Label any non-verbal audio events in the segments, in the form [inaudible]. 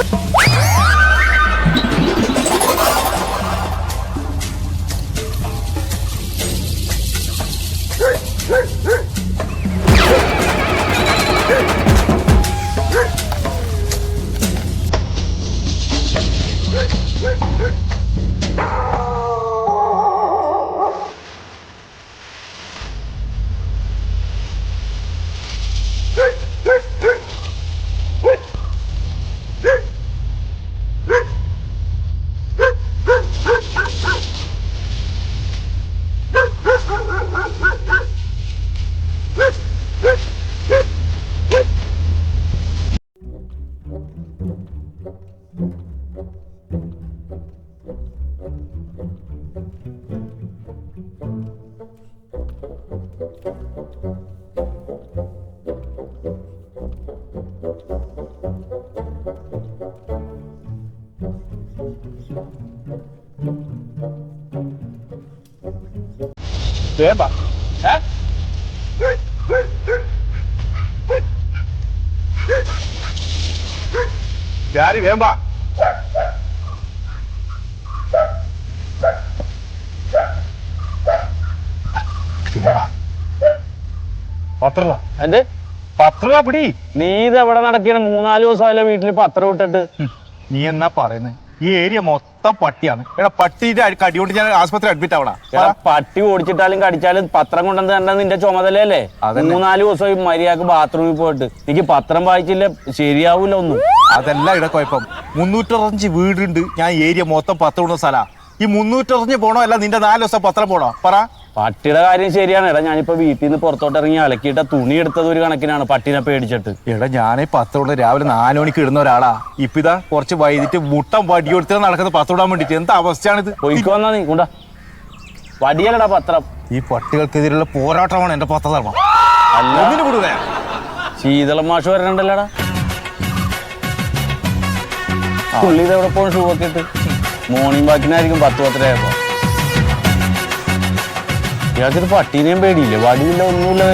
What? [laughs] വേമ്പ ഏ ഞാൻ വേമ്പ പത്ര പിടി. നീ ഇത് എവിടെ നടക്കണം മൂന്നാൽ ദിവസമല്ല വീട്ടിൽ പത്രം ഇട്ടിട്ട്. നീ എന്നാ പറയുന്നത് ഈ ഏരിയ മൊത്തം പട്ടിയാണ്. എടാ കടി കൊണ്ട് ഞാൻ ആശുപത്രി അഡ്മിറ്റ് ആവണ. പട്ടി ഓടിച്ചിട്ടാലും കടിച്ചാലും പത്രം കൊണ്ടുവന്ന് കണ്ട നിന്റെ ചുമതലയല്ലേ. മൂന്നാൽ ദിവസം ഈ മര്യാദയ്ക്ക് ബാത്റൂമിൽ പോയിട്ട്. എനിക്ക് പത്രം വായിച്ചില്ല ശരിയാവൂല ഒന്നും. അതല്ല ഇട കുഴപ്പം. മുന്നൂറ്ററഞ്ച് വീടുണ്ട്. ഞാൻ ഏരിയ മൊത്തം പത്ത് കൊണ്ട സ്ഥലാ. ഈ മുന്നൂറ്ററഞ്ച് പോണോ? അല്ല നിന്റെ നാല് ദിവസം പത്രം പോണോ? പറ. പട്ടിയുടെ കാര്യം ശരിയാണ്. എടാ ഞാനിപ്പോ വീട്ടിൽ നിന്ന് പുറത്തോട്ട് ഇറങ്ങി അലക്കിയിട്ട തുണി എടുത്തത് ഒരു കണക്കിനാണ് പട്ടിനെ പേടിച്ചിട്ട്. എടാ ഞാനേ പത്തോടെ രാവിലെ നാല് മണിക്ക് ഇടുന്ന ഒരാളാ. ഇപ്പൊ ഇതാ കുറച്ച് വൈകിട്ട് മുട്ടം വടി കൊടുത്ത് നടക്കുന്നത് പത്തോടാൻ വേണ്ടിട്ട്. എന്താ അവസ്ഥയാണിത്? പോയിക്കോന്നാ വന്നാ നീ കൊണ്ടാ. വടിയല്ലടാ പത്രം. ഈ പട്ടികൾക്കെതിരെയുള്ള പോരാട്ടമാണ് എന്റെ പത്രധർമ്മം ശീതള മാഷ് വരണ്ടല്ലടാ? പുള്ളി ഇത് എവിടെ പോകും ഷൂ ഒക്കെ ഇട്ട്? മോർണിംഗ് വാക്കിനായിരിക്കും പത്ത് പത്തരയായപ്പോ ഇയാൾക്കിത് പട്ടീനെയും പേടിയില്ല? വടിയില്ല ഒന്നുമില്ല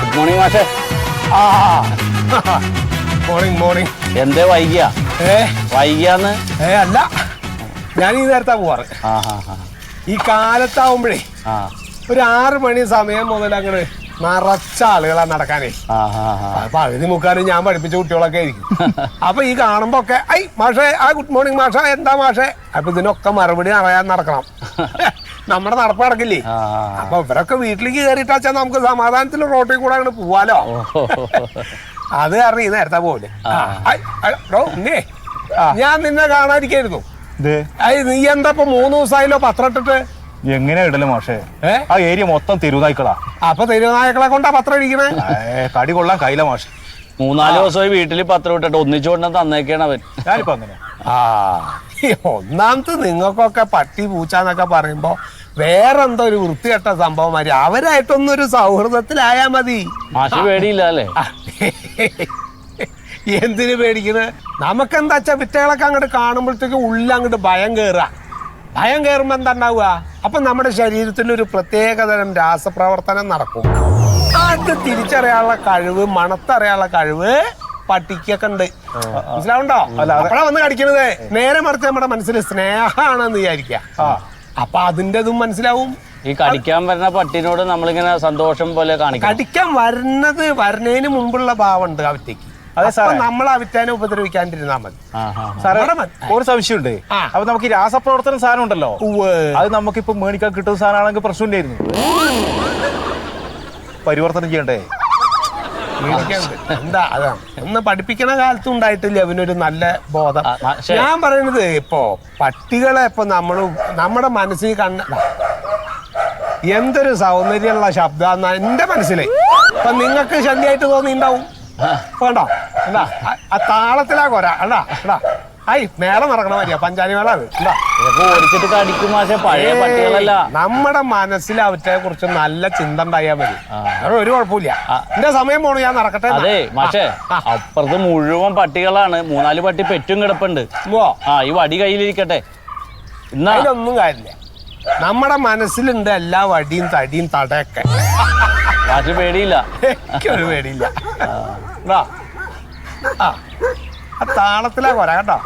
ഗുഡ് മോർണിംഗ് മാഷേ. മോർണിംഗ് മോർണിംഗ് എന്തേ വൈകിയ? ഏ? വൈകിയാന്ന്? ഏ അല്ല. ഞാൻ ഈ നേരത്താ പോവാറ്. ഈ കാലത്താവുമ്പോഴേ ഒരു ആറ് മണി സമയം മുതൽ അങ്ങോട്ട് നിറച്ച ആളുകളാ നടക്കാനേ. അപ്പൊ അതിന് മുക്കാനും ഞാൻ പഠിപ്പിച്ച കുട്ടികളൊക്കെ ആയിരിക്കും. [laughs] അപ്പൊ ഈ കാണുമ്പോ ഒക്കെ ഐ മാഷേ ആ ഗുഡ് മോർണിംഗ് മാഷ എന്താ മാഷേ? അപ്പൊ ഇതിനൊക്കെ മറുപടി അറിയാൻ നടക്കണം. [laughs] നമ്മുടെ നടപ്പ് നടക്കില്ലേ. അപ്പൊ ഇവരൊക്കെ വീട്ടിലേക്ക് കയറിയിട്ടാച്ചാ നമുക്ക് സമാധാനത്തിൽ റോട്ടിൽ കൂടെ അങ്ങോട്ട് പോവാലോ? അത് കാരണം ഈ നേരത്തെ പോലെ. ഞാൻ നിന്നെ കാണാതിരിക്കായിരുന്നു നീ എന്താ ഇപ്പൊ മൂന്ന് ദിവസമായല്ലോ പത്രം ഇട്ടിട്ട്? എങ്ങനെയാ ഇടൽ മോശേ ആ ഏരിയ മൊത്തം തിരുനായ്ക്കളാ. അപ്പൊ തിരുനായ്ക്കളെ കൊണ്ടാ പത്രം ഇരിക്കണേ കടി കൊള്ളാൻ കയ്യില മോശ മൂന്നാൽ ദിവസമായി വീട്ടിൽ പത്രം ഇട്ടിട്ട് ഒന്നിച്ചു കൊണ്ടാ തന്നേക്കാണ് അവൻ. ഞാനിപ്പോ അങ്ങനെ. ആ ഒന്നാമത് നിങ്ങൾക്കൊക്കെ പട്ടി പൂച്ച എന്നൊക്കെ പറയുമ്പോ വേറെന്തോ ഒരു വൃത്തികെട്ട സംഭവം മാതിരി അവരായിട്ടൊന്നും ഒരു സൗഹൃദത്തിലായാ മതി. മാഷ് പേടിയില്ല അല്ലേ? [laughs] ആ, എന്തിനു പേടിക്കുന്നത് നമുക്കെന്താ വെച്ചാ വിറ്റകളൊക്കെ അങ്ങോട്ട് കാണുമ്പോഴത്തേക്ക് ഉള്ളിൽ അങ്ങോട്ട് ഭയം കയറുക ഭയം കയറുമ്പോ എന്താ ഉണ്ടാവുക അപ്പൊ നമ്മുടെ ശരീരത്തിൽ ഒരു പ്രത്യേകതരം രാസപ്രവർത്തനം നടക്കും. അത് തിരിച്ചറിയാനുള്ള കഴിവ് മണത്തറിയാനുള്ള കഴിവ്? പട്ടിക്കൊക്കെ ഉണ്ട്. മനസ്സിലാവുണ്ടോ അപ്പഴാ വന്ന് കടിക്കണത്. നേരെ മറിച്ച് നമ്മുടെ മനസ്സിൽ സ്നേഹമാണെന്ന് വിചാരിക്ക. അപ്പൊ അതിന്റെ ഇതും മനസ്സിലാവും. ഈ കടിക്കാൻ വരുന്ന പട്ടിനോട് നമ്മളിങ്ങനെ സന്തോഷം പോലെ കാണിക്കും കടിക്കാൻ വരുന്നത് വരുന്നതിന് മുമ്പുള്ള ഭാവമുണ്ട് അവറ്റയ്ക്ക് അതെ സാറേ. നമ്മൾ അവിറ്റാനെ ഉപദ്രവിക്കാണ്ടിരുന്നാ മതി. സാറേ ഒരു സംശയമുണ്ട്. ഉണ്ട് അപ്പൊ നമുക്ക് ഈ രാസപ്രവർത്തന സാധനം ഉണ്ടല്ലോ. അത് നമുക്കിപ്പോ മേണിക്കാൻ കിട്ടുന്ന സാധനമാണെങ്കിൽ പ്രശ്നമില്ലായിരുന്നു. പരിവർത്തനം ചെയ്യണ്ടേ. എന്താ അതാണ് ഒന്ന് പഠിപ്പിക്കണ കാലത്തും ഉണ്ടായിട്ടില്ല അവനൊരു നല്ല ബോധം. ഞാൻ പറയുന്നത് ഇപ്പോ പട്ടികളെ ഇപ്പൊ നമ്മൾ നമ്മുടെ മനസ്സിൽ കണ്ട എന്തൊരു സൗന്ദര്യമുള്ള ശബ്ദം എന്റെ മനസ്സിലെ. ഇപ്പൊ നിങ്ങൾക്ക് ശല്യമായിട്ട് തോന്നിണ്ടാവും വേണ്ടോ? എന്താ ആ- താളത്തിലാ കൊരാ അടാ അണ്ടാ ഐ മേളം നടക്കണ മതിയാ പഞ്ചാരി മേള അത്. എന്താ ഇതൊക്കെ ഓടിച്ചിട്ട് കടിക്കും മാഷെ പഴയ പട്ടികളല്ല. നമ്മുടെ മനസ്സിൽ അവറ്റെ കുറിച്ച് നല്ല ചിന്ത ഉണ്ടായാൽ മതി. ഒരു കുഴപ്പമില്ല എന്റെ സമയം പോണു ഞാൻ നടക്കട്ടെ എന്നാ. അതെ മാഷെ. അപ്പുറത്ത് മുഴുവൻ പട്ടികളാണ്. മൂന്നാൽ പട്ടി പെറ്റും കിടപ്പുണ്ട്. ആ ഈ വടി കയ്യിലിരിക്കട്ടെ. എന്നാ അതിലൊന്നും കാര്യമില്ല. നമ്മുടെ മനസ്സിലുണ്ട് എല്ലാ വടിയും തടിയും തടയൊക്കെ. മാഷ് പേടിയില്ല. എനിക്കൊരു പേടിയില്ല. ആ. താളത്തിലാ കൊല കേട്ടോ.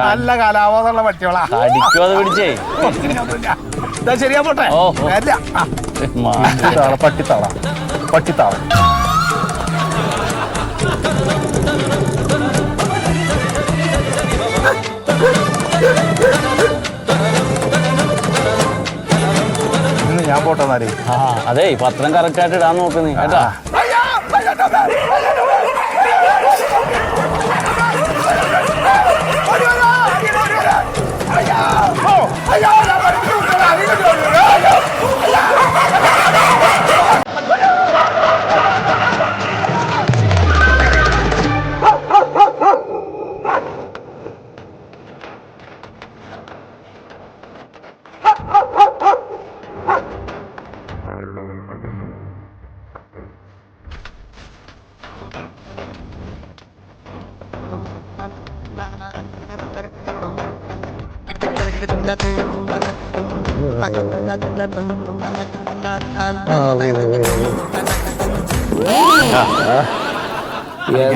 നല്ല കലാബോധമുള്ള പട്ടികളാ അടിക്കോ അത് പിടിച്ചേ. ഇതാ ശരിയാ പോട്ടെ. ഓ. ആ. മാഷ് പട്ടിത്താള. പട്ടിത്താള. ഇന്ന് ഞാൻ പോട്ടെ എന്നാലേ. ആ അതെ പത്രം കറക്റ്റ് ആയിട്ട് ഇടാൻ നോക്കുന്നേ കേട്ടാ.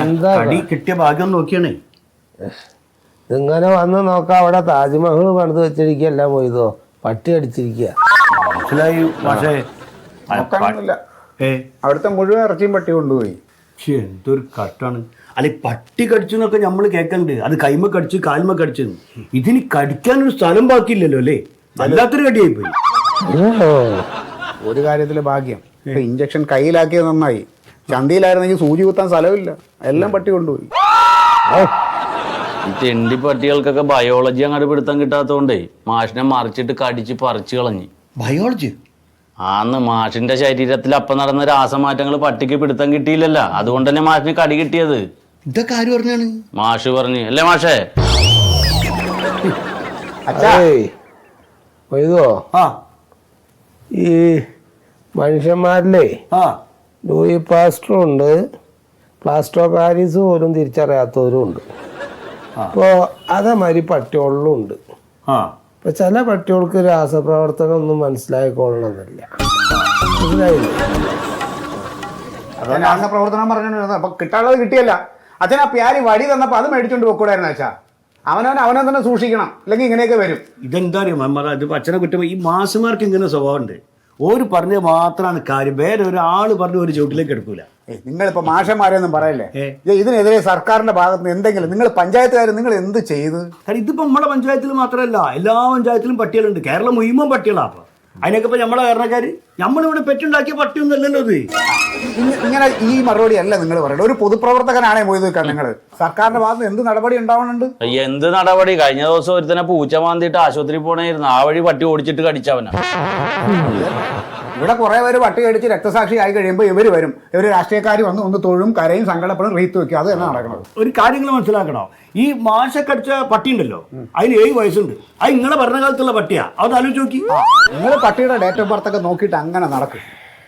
എന്താ? കടി കിട്ടിയ ഭാഗ്യം നോക്കിയാണേ. ഇങ്ങനെ വന്ന് നോക്കാം അവിടെ താജ്മഹൽ പണിത് വെച്ചിരിക്കല്ല പോയതോ പട്ടി അടിച്ചിരിക്കുക. മനസ്സിലായി? പക്ഷേ അവിടുത്തെ മുഴുവൻ ഇറച്ചിയും പട്ടി കൊണ്ടുപോയി. എന്തൊരു കട്ടാണ്. അല്ല പട്ടി കടിച്ചു എന്നൊക്കെ നമ്മൾ കേൾക്കണ്ട്. അത് കൈമ കടിച്ചു കാൽമ കടിച്ചു. ഇതിന് കടിക്കാനൊരു സ്ഥലം ബാക്കിയില്ലല്ലോ അല്ലേ? വല്ലാത്തൊരു കടിയായി പോയി ഒരു കാര്യത്തിൽ ഭാഗ്യം. ഇഞ്ചക്ഷൻ കയ്യിലാക്കിയത് നന്നായി. ചന്തയിലായിരുന്നെങ്കിൽ സൂചി കുത്താൻ സ്ഥലമില്ല. എല്ലാം പട്ടി കൊണ്ടുപോയി. ഈ തെണ്ടി പട്ടികൾക്കൊക്കെ ബയോളജി അങ്ങോട്ട് പിടുത്തം കിട്ടാത്തതുകൊണ്ടേ മാഷിനെ മറിച്ചിട്ട് കടിച്ച് പറിച്ചു കളഞ്ഞു. ബയോളജി ആന്ന് മാഷിന്റെ ശരീരത്തിൽ അപ്പം നടന്ന രാസമാറ്റങ്ങൾ പട്ടിക്ക് പിടുത്തം കിട്ടിയില്ലല്ലോ. അതുകൊണ്ട് തന്നെ മാഷിന് കടി കിട്ടിയത്? ഇതൊക്കെ ആര് പറഞ്ഞാണ്? മാഷ് പറഞ്ഞു. അല്ലേ മാഷേ? ആ. ഈ മനുഷ്യന്മാരിലേ ആ. ലൂയി പാസ്റ്ററും ഉണ്ട് പ്ലാസ്റ്റോ പാരീസ് പോലും തിരിച്ചറിയാത്തവരും ഉണ്ട്. അപ്പോൾ അതേമാതിരി പട്ടികളിലും ഉണ്ട്. ആ. ഇപ്പൊ ചില പട്ടികൾക്ക് രാസപ്രവർത്തനം ഒന്നും മനസ്സിലായിക്കൊള്ളണമെന്നില്ല മനസ്സിലായില്ലേ? അച്ഛൻ രാസ പ്രവർത്തനം പറഞ്ഞു അപ്പൊ കിട്ടാനുള്ളത് കിട്ടിയല്ല. അച്ഛൻ ആ പ്യാരി വടി തന്നപ്പോ അത് മേടിച്ചോണ്ട് പോക്കൂടായിരുന്നു അച്ഛാ. അവനവൻ അവനെ തന്നെ സൂക്ഷിക്കണം. അല്ലെങ്കിൽ ഇങ്ങനെയൊക്കെ വരും. ഇതെന്താ അറിയാം ഇത് അച്ഛനെ കുറ്റം ഈ മാസുമാർക്ക് ഇങ്ങനെ സ്വഭാവമുണ്ട്. ഒരു പറഞ്ഞ മാത്രമാണ് കാര്യം. വേറെ ഒരാൾ പറഞ്ഞ് ഒരു ചുവട്ടിലേക്ക് എടുക്കൂല. ഏയ് നിങ്ങളിപ്പോ മാഷന്മാരെയൊന്നും പറയല്ലേ? ഇതിനെതിരെ സർക്കാരിന്റെ ഭാഗത്ത് നിന്ന് എന്തെങ്കിലും നിങ്ങൾ പഞ്ചായത്തുകാർ നിങ്ങൾ എന്ത് ചെയ്ത്? കാരണം ഇതിപ്പോ നമ്മുടെ പഞ്ചായത്തിൽ മാത്രമല്ല എല്ലാ പഞ്ചായത്തിലും പട്ടികളുണ്ട്. കേരളം മുഴുവൻ പട്ടികളാ അപ്പൊ അതിനൊക്കെ ഇപ്പൊ നമ്മളെ കാരണക്കാര്? നമ്മളിവിടെ പെറ്റുണ്ടാക്കിയ പട്ടിയൊന്നും അല്ലല്ലോ ഇത്. ഇങ്ങ- ഇങ്ങനെ ഈ മറുപടി അല്ല നിങ്ങൾ പറയുന്നത്. ഒരു പൊതുപ്രവർത്തകനാണേ പോയി നിൽക്കാൻ നിങ്ങൾ സർക്കാരിന്റെ ഭാഗത്ത് എന്ത് നടപടി ഉണ്ടാവുന്നുണ്ട് എന്ത് നടപടി? കഴിഞ്ഞ ദിവസം ഒരുത്തനെ പൂച്ച മാന്തിയിട്ട് ആശുപത്രി പോണായിരുന്നു. ആ വഴി പട്ടി ഓടിച്ചിട്ട് കടിച്ചവനാ. ഇവിടെ കുറെ പേര് പട്ടി കടിച്ച് രക്തസാക്ഷി ആയി കഴിയുമ്പോൾ ഇവർ വരും. ഇവർ രാഷ്ട്രീയക്കാർ വന്ന് ഒന്ന് തൊഴും കരയും സങ്കടപ്പെടും റീത്ത് വെക്കും. അത് തന്നെ നടക്കുന്നത്. ഒരു കാര്യങ്ങൾ മനസ്സിലാക്കണോ? ഈ മാഷ പട്ടി ഉണ്ടല്ലോ അതിന് ഏഴ് വയസ്സുണ്ട്. അത് നിങ്ങളെ ഭരണകാലത്തുള്ള പട്ടിയാ. അത് ആലോചിച്ച് നോക്കി. നിങ്ങൾ പട്ടിയുടെ ഡേറ്റ് ഓഫ് ബർത്ത് ഒക്കെ നോക്കിയിട്ട് അങ്ങനെ നടക്കും.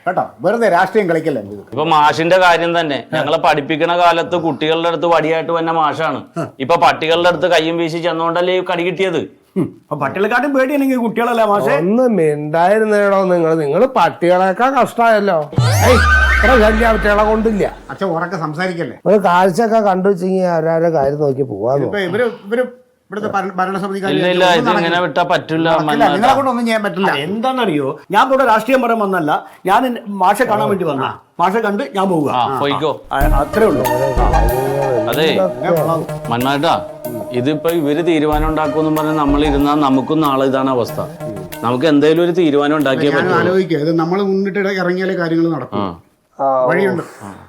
കേട്ടോ? വെറുതെ രാഷ്ട്രീയം കളിക്കല്ലേ ഇപ്പൊ മാഷിന്റെ കാര്യം തന്നെ. ഞങ്ങളെ പഠിപ്പിക്കുന്ന കാലത്ത് കുട്ടികളുടെ അടുത്ത് വടിയായിട്ട് വന്ന മാഷാണ്. ഇപ്പൊ പട്ടികളുടെ അടുത്ത് കയ്യും വീശി ചെന്നുകൊണ്ടല്ലേ ഈ കടി കിട്ടിയത്? പട്ടികളെക്കാട്ടും പേടിയാണെങ്കിൽ കുട്ടികളല്ലേ മാഷേ? ഒന്ന് മിണ്ടായിരുന്നേടോ നിങ്ങൾ നിങ്ങൾ പട്ടികളെക്കാൾ കഷ്ടമായല്ലോ. ഏയ് ഇത്ര ശല്യ പട്ടികളെ കൊണ്ടില്ല. അച്ഛൻ ഉറക്കെ സംസാരിക്കല്ലേ? ഒരു കാഴ്ചയൊക്കെ കണ്ടു വെച്ചെങ്കിൽ അവരവരെ കാര്യം നോക്കി പോവാ ഇപ്പൊ ഇവർ ഇവർ ഇവിടുത്തെ ഭരണസമിതി ഇല്ല ഇല്ല ഒന്നും. നിങ്ങളെ ചെയ്യാൻ പറ്റില്ല. എന്താണെന്നറിയോ? ഞാൻ ഇവിടെ രാഷ്ട്രീയം പറയാൻ വന്നല്ല ഞാൻ മാഷെ കാണാൻ വേണ്ടി വന്ന. മാഷെ കണ്ട് ഞാൻ പോവുക. അത്രേ ഉള്ളൂ. അതെ. മണ്ണാട്ടാ ഇതിപ്പോ ഇവർ തീരുമാനം ഉണ്ടാക്കുമെന്ന് പറഞ്ഞാൽ നമ്മൾ ഇരുന്നാൽ നമുക്കും നാളെ ഇതാണ് അവസ്ഥ. നമുക്ക് എന്തെങ്കിലും ഒരു തീരുമാനം ഉണ്ടാക്കിയാൽ ഞാൻ പറ്റുള്ളൂ. ആലോചിക്കുക ഇത് നമ്മൾ മുന്നിട്ട് ഇറങ്ങിയാലേ കാര്യങ്ങൾ നടക്കും. വഴിയുണ്ട്.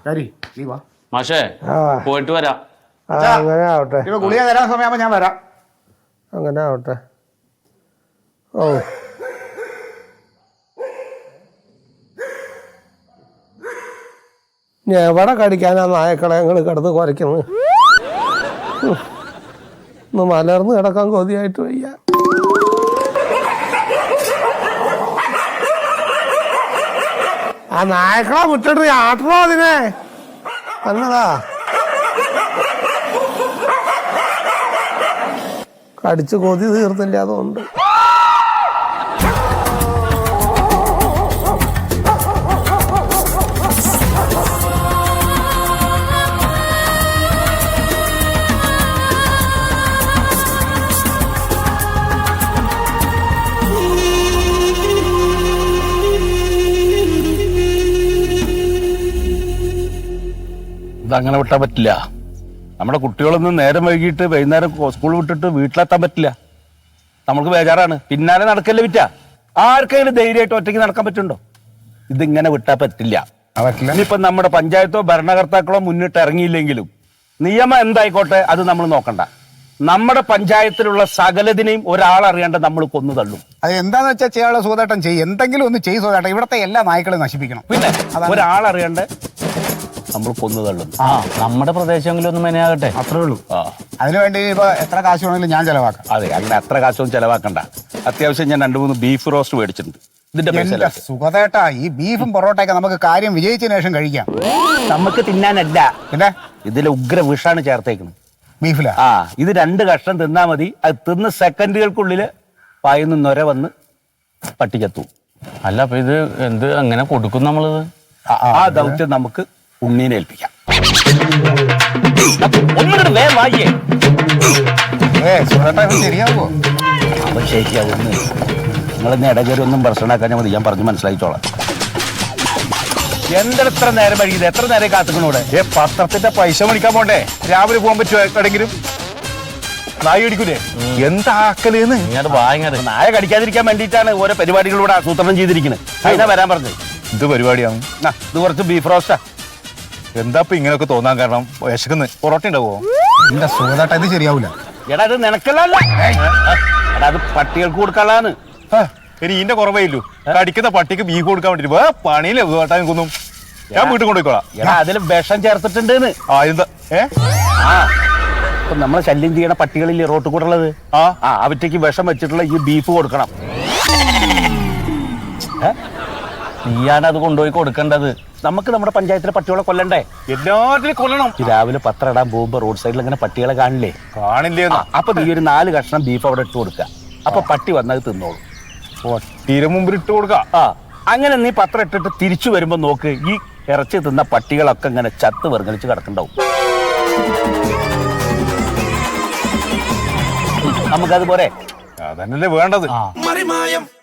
കാരി നീ വാ. മാഷേ പോയിട്ട് വരാം. ഗുളിക തരാൻ സമയമാകുമ്പോ ഞാൻ വരാം. അങ്ങനെ ആവട്ടെ ഓ എവിടെ കടിക്കാനാ നായക്കളെ ഞങ്ങൾ കിടന്ന് കുരയ്ക്കുന്നത്? ഉം. ഒന്ന് മലർന്ന് കിടക്കാൻ കൊതിയായിട്ട് വയ്യ. ആ നായക്കളെ മുറ്റിട്ട് ആട്ടണോ അതിനെ. വന്നതാ. കടിച്ച് കൊതി തീർന്നില്ല അതുകൊണ്ട്. അങ്ങനെ വിട്ടാൻ പറ്റില്ല. നമ്മുടെ കുട്ടികളൊന്നും നേരം വൈകിട്ട് വൈകുന്നേരം സ്കൂൾ വിട്ടിട്ട് വീട്ടിലെത്താൻ പറ്റില്ല. നമ്മൾക്ക് ബേജാറാണ്. പിന്നാലെ നടക്കല്ലേ വിറ്റ? ആർക്കെങ്കിലും ധൈര്യമായിട്ട് ഒറ്റയ്ക്ക് നടക്കാൻ പറ്റുണ്ടോ ഇതിങ്ങനെ വിട്ടാൻ പറ്റില്ല. ഇനിയിപ്പം നമ്മുടെ പഞ്ചായത്തോ ഭരണകർത്താക്കളോ മുന്നിട്ട് ഇറങ്ങിയില്ലെങ്കിലും നിയമം എന്തായിക്കോട്ടെ അത് നമ്മൾ നോക്കണ്ട. നമ്മുടെ പഞ്ചായത്തിലുള്ള സകലതിനെയും ഒരാൾ അറിയാണ്ട് നമ്മൾ കൊന്നു തള്ളും. അത് എന്താന്ന് വെച്ചാൽ ചെയ്യാനുള്ള സുഖതാട്ടം ചെയ്യും. എന്തെങ്കിലും ഒന്ന് ചെയ്യും സുഖതാട്ടം. ഇവിടുത്തെ എല്ലാ നായ്ക്കളും നശിപ്പിക്കണം. പിന്നെ ഒരാൾ അറിയാണ്ട് നമ്മൾ കൊന്നു തള്ളുന്നു ആ നമ്മുടെ പ്രദേശമെങ്കിലും ഒന്നും മെനയാകട്ടെ. അത്രേ ഉള്ളൂ. ആ. അതിനുവേണ്ടി ഇപ്പൊ എത്ര കാശ് വേണമെങ്കിലും ഞാൻ ചെലവാക്കാം. അതെ അങ്ങനെ എത്ര കാശൊന്നും ചെലവാക്കണ്ട. അത്യാവശ്യം ഞാൻ രണ്ട് മൂന്ന് ബീഫ് റോസ്റ്റ് മേടിച്ചിട്ടുണ്ട്. ഇതിന്റെ പൈസ എന്റെ സുഖതേട്ടാ ഈ ബീഫും പൊറോട്ടയൊക്കെ നമുക്ക് കാര്യം വിജയിച്ചതിന് ശേഷം കഴിക്കാം. നമുക്ക് തിന്നാനല്ല. പിന്നെ? ഇതിലെ ഉഗ്ര വിഷാണ് ചേർത്തേക്കുന്നത്. ബീഫിലാ? ആ ഇത് രണ്ട് കഷ്ണം തിന്നാ മതി. അത് തിന്ന് സെക്കൻഡുകൾക്കുള്ളിൽ പായുന്ന നൊര വന്ന് പട്ടിക്കത്തു അല്ല അപ്പൊ ഇത് എന്ത് അങ്ങനെ കൊടുക്കും നമ്മളിത്? ആ ദൗത്യം നമുക്ക് ഉണ്ണീനെ ഏൽപ്പിക്കാം. ഒന്നുകൂടെ വേ വായിയേ. ശരിയാവോ അവൻ ശരിയാവുന്നു നിങ്ങളിന്ന് ഇടകേറി ഒന്നും പ്രശ്നമാക്കാൻ മതി. ഞാൻ പറഞ്ഞു മനസ്സിലാക്കിച്ചോളാം എന്താ ഇത്ര നേരം വൈകിയത്? എത്ര നേരം കാത്തുക്കണൂടെ ഏ പത്രത്തിന്റെ പൈസ മേടിക്കാൻ പോണ്ടേ? രാവിലെ പോകാൻ പറ്റുമോ എവിടെങ്കിലും? നായ അടിക്കൂലേ എന്താ ആക്കലേന്ന്? വാങ്ങാറ് നായ കടിക്കാതിരിക്കാൻ വേണ്ടിയിട്ടാണ് ഓരോ പരിപാടികളിലൂടെ ആസൂത്രണം ചെയ്തിരിക്കുന്നത് അതിനാ വരാൻ പറഞ്ഞത് ഇത് പരിപാടിയാണ്. ആ, ഇത് കുറച്ച് ബീഫ് റോസ്റ്റാ. എന്താ ഇപ്പൊ ഇങ്ങനെയൊക്കെ തോന്നാൻ കാരണം വിശക്കുന്ന്. പൊറോട്ട ഉണ്ടാവോ എന്റെ സുഖതാട്ട ഇത് ശരിയാവൂല. എടാ ഇത് നിനക്കല്ല എടാ അത് പട്ടികൾക്ക് കൊടുക്കാനാണ് ഇനി ഇന്റെ കുറവേ ഇല്ലു. കടിക്കുന്ന പട്ടിക്ക് ബീഫ് കൊടുക്കാൻ വേണ്ടിട്ട് വേ പണിയില്ലേ വേട്ടാൻ കൊന്നും ഞാൻ വീട്ടിൽ കൊണ്ടുപോയിക്കോളാം എടാ അതിൽ വിഷം ചേർത്തിട്ടുണ്ട് ആ എന്താ? ഏ? ആ ഇപ്പൊ നമ്മളെ ശല്യം ചെയ്യണ പട്ടികളില്ലേ റോട്ടിൽ കൂടെ ഉള്ളത്? ആ. ആ അവറ്റയ്ക്ക് വിഷം വെച്ചിട്ടുള്ള ഈ ബീഫ് കൊടുക്കണം? നീയാണ് അത് കൊണ്ടുപോയി കൊടുക്കേണ്ടത്. നമുക്ക് നമ്മുടെ പഞ്ചായത്തിലെ പട്ടികളെ കൊല്ലണ്ടേ? എല്ലാത്തിനും കൊല്ലണം. രാവിലെ പത്രം ഇടാൻ പോകുമ്പോ റോഡ് സൈഡിൽ ഇങ്ങനെ പട്ടികളെ കാണില്ലേ? കാണില്ലേ അപ്പൊ നീ ഒരു നാല് കഷ്ണം ബീഫ് അവിടെ ഇട്ട് കൊടുക്കുക അപ്പൊ പട്ടി വന്നത് തിന്നോളൂ. പട്ടിയുടെ മുമ്പിൽ ഇട്ട് കൊടുക്ക. ആ അങ്ങനെ നീ പത്രം ഇട്ടിട്ട് തിരിച്ചു വരുമ്പോ നോക്ക് ഈ ഇറച്ചി തിന്ന പട്ടികളൊക്കെ ഇങ്ങനെ ചത്ത് വെറുങ്ങലിച്ച് കിടക്കണ്ടാവും നമുക്കത് പോരെ അതന്നല്ലേ വേണ്ടത്